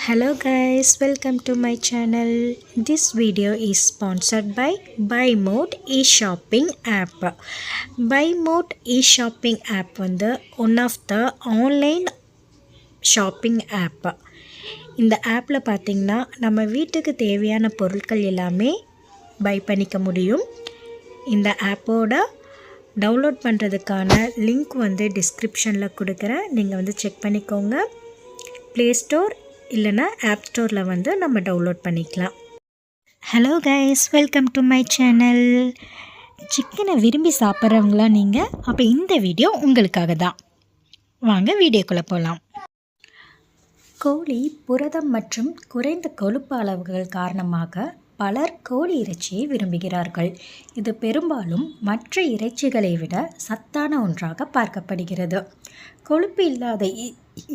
Hello guys, welcome to my channel. This video is sponsored by BuyMode e-shopping app. BuyMode e-shopping app வந்து one of the online shopping app இந்த ஆப்பில் பார்த்திங்கன்னா நம்ம வீட்டுக்கு தேவையான பொருட்கள் எல்லாமே பை பண்ணிக்க முடியும் இந்த ஆப்போட டவுன்லோட் பண்ணுறதுக்கான லிங்க் வந்து டிஸ்கிரிப்ஷனில் கொடுக்குறேன் நீங்கள் வந்து செக் பண்ணிக்கோங்க ப்ளே ஸ்டோர் இல்லைனா ஆப் ஸ்டோரில் வந்து நம்ம டவுன்லோட் பண்ணிக்கலாம். Hello guys welcome to my channel சிக்கனை விரும்பி சாப்பிட்றவங்களாம் நீங்கள் அப்போ இந்த வீடியோ உங்களுக்காக தான். வாங்க வீடியோக்குள்ளே போகலாம் கோழி புரதம் மற்றும் குறைந்த கொழுப்பு அளவுகள் காரணமாக பலர் கோழி இறைச்சியை விரும்புகிறார்கள். இது பெரும்பாலும் மற்ற இறைச்சிகளை விட சத்தான ஒன்றாக பார்க்கப்படுகிறது. கொழுப்பு இல்லாத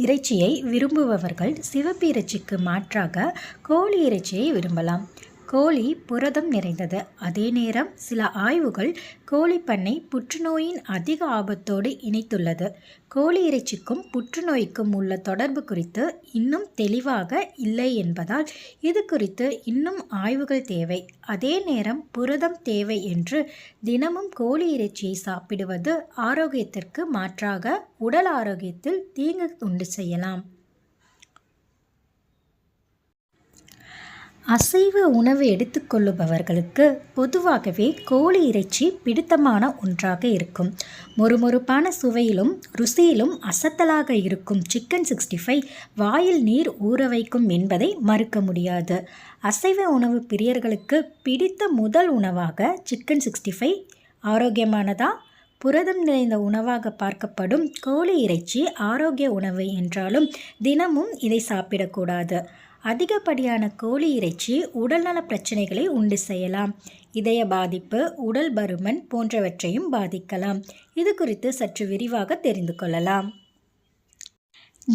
இறைச்சியை விரும்புபவர்கள் சிவப்பு இறைச்சிக்கு மாற்றாக கோழி இறைச்சியை விரும்பலாம். கோழி புரதம் நிறைந்தது. அதே நேரம் சில ஆய்வுகள் கோழி பண்ணை புற்றுநோயின் அதிக ஆபத்தோடு இணைத்துள்ளது. கோழி இறைச்சிக்கும் புற்றுநோய்க்கும் உள்ள தொடர்பு குறித்து இன்னும் தெளிவாக இல்லை என்பதால் இது குறித்து இன்னும் ஆய்வுகள் தேவை. அதே நேரம் புரதம் தேவை என்று தினமும் கோழி இறைச்சியை சாப்பிடுவது ஆரோக்கியத்திற்கு மாற்றாக உடல் ஆரோக்கியத்தில் தீங்கு உண்டு செய்யலாம். அசைவ உணவு எடுத்துக்கொள்ளுபவர்களுக்கு பொதுவாகவே கோழி இறைச்சி பிடித்தமான ஒன்றாக இருக்கும். மொறுமொறுப்பான சுவையிலும் ருசியிலும் அசத்தலாக இருக்கும் சிக்கன் சிக்ஸ்டி ஃபைவ் வாயில் நீர் ஊற வைக்கும் என்பதை மறுக்க முடியாது. அசைவ உணவு பிரியர்களுக்கு பிடித்த முதல் உணவாக சிக்கன் சிக்ஸ்டி ஃபைவ் ஆரோக்கியமானதா? புரதம் நிறைந்த உணவாக பார்க்கப்படும் கோழி இறைச்சி ஆரோக்கிய உணவு என்றாலும் தினமும் இதை சாப்பிடக்கூடாது. அதிகப்படியான கோழி இறைச்சி உடல்நல பிரச்சனைகளை உண்டு செய்யலாம். இதய பாதிப்பு உடல் பருமன் போன்றவற்றையும் பாதிக்கலாம். இது குறித்து சற்று விரிவாக தெரிந்து கொள்ளலாம்.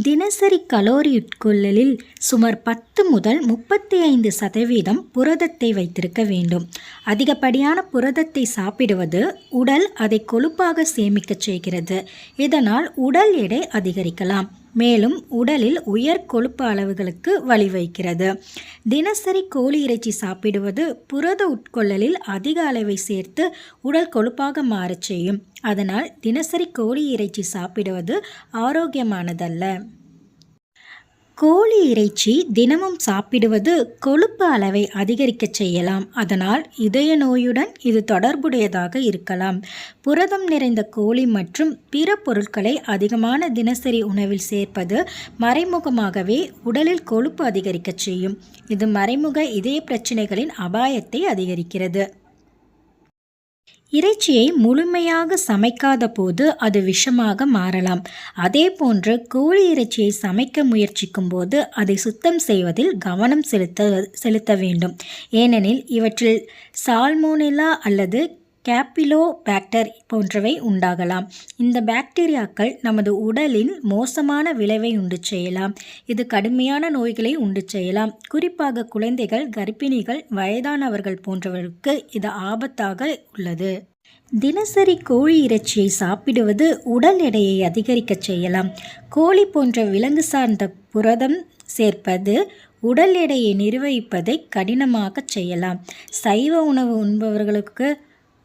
தினசரி கலோரி உட்கொள்ளலில் சுமார் பத்து முதல் முப்பத்தி ஐந்து சதவீதம் புரதத்தை வைத்திருக்க வேண்டும். அதிகப்படியான புரதத்தை சாப்பிடுவது உடல் அதை கொழுப்பாக சேமிக்கச் செய்கிறது. இதனால் உடல் எடை அதிகரிக்கலாம். மேலும் உடலில் உயர் கொழுப்பு அளவுகளுக்கு வழிவகுக்கிறது தினசரி கோழி இறைச்சி சாப்பிடுவது புரத உட்கொள்ளலில் அதிக அளவை சேர்த்து உடல் கொழுப்பாக மாறச் செய்யும். அதனால் தினசரி கோழி இறைச்சி சாப்பிடுவது ஆரோக்கியமானதல்ல. கோழி இறைச்சி தினமும் சாப்பிடுவது கொழுப்பு அளவை அதிகரிக்கச் செய்யலாம். அதனால் இதய நோயுடன் இது தொடர்புடையதாக இருக்கலாம். புரதம் நிறைந்த கோழி மற்றும் பிற பொருட்களை அதிகமான தினசரி உணவில் சேர்ப்பது மறைமுகமாகவே உடலில் கொழுப்பு அதிகரிக்கச் செய்யும். இது மறைமுக இதய பிரச்சனைகளின் அபாயத்தை அதிகரிக்கிறது. இறைச்சியை முழுமையாக சமைக்காத போது அது விஷமாக மாறலாம். அதே போன்று கோழி இறைச்சியை சமைக்க முயற்சிக்கும் போது அதை சுத்தம் செய்வதில் கவனம் செலுத்த செலுத்த வேண்டும். ஏனெனில் இவற்றில் சால்மோனிலா அல்லது கேப்பிலோ பாக்டர் போன்றவை உண்டாகலாம். இந்த பாக்டீரியாக்கள் நமது உடலில் மோசமான விளைவை உண்டு செய்யலாம். இது கடுமையான நோய்களை உண்டு செய்யலாம். குறிப்பாக குழந்தைகள் கர்ப்பிணிகள் வயதானவர்கள் போன்றவர்களுக்கு இது ஆபத்தாக உள்ளது. தினசரி கோழி இறைச்சியை சாப்பிடுவது உடல் எடையை அதிகரிக்க செய்யலாம். கோழி போன்ற விலங்கு சார்ந்த புரதம் சேர்ப்பது உடல் எடையை நிர்வகிப்பதை கடினமாக செய்யலாம். சைவ உணவு உண்பவர்களுக்கு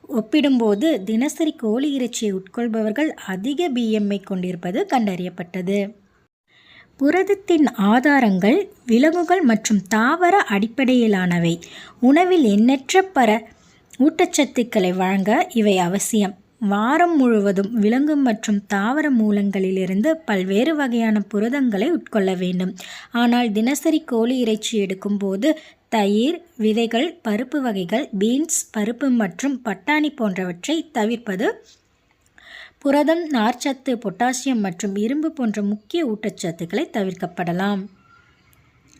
ஒப்பிடும்போது தினசரி கோழி இறைச்சியை உட்கொள்பவர்கள் அதிக பிஎம்ஐ கொண்டிருப்பது கண்டறியப்பட்டது. புரதத்தின் ஆதாரங்கள் விலங்குகள் மற்றும் தாவர அடிப்படையிலானவை. உணவில் எண்ணற்ற பர ஊட்டச்சத்துக்களை வழங்க இவை அவசியம். வாரம் முழுவதும் விலங்கு மற்றும் தாவர மூலங்களிலிருந்து பல்வேறு வகையான புரதங்களை உட்கொள்ள வேண்டும். ஆனால் தினசரி கோழி இறைச்சி எடுக்கும்போது தயிர் விதைகள் பருப்பு வகைகள் பீன்ஸ் பருப்பு மற்றும் பட்டாணி போன்றவற்றை தவிர்ப்பது புரதம் நார்ச்சத்து பொட்டாசியம் மற்றும் இரும்பு போன்ற முக்கிய ஊட்டச்சத்துக்களை தவிர்க்கப்படலாம்.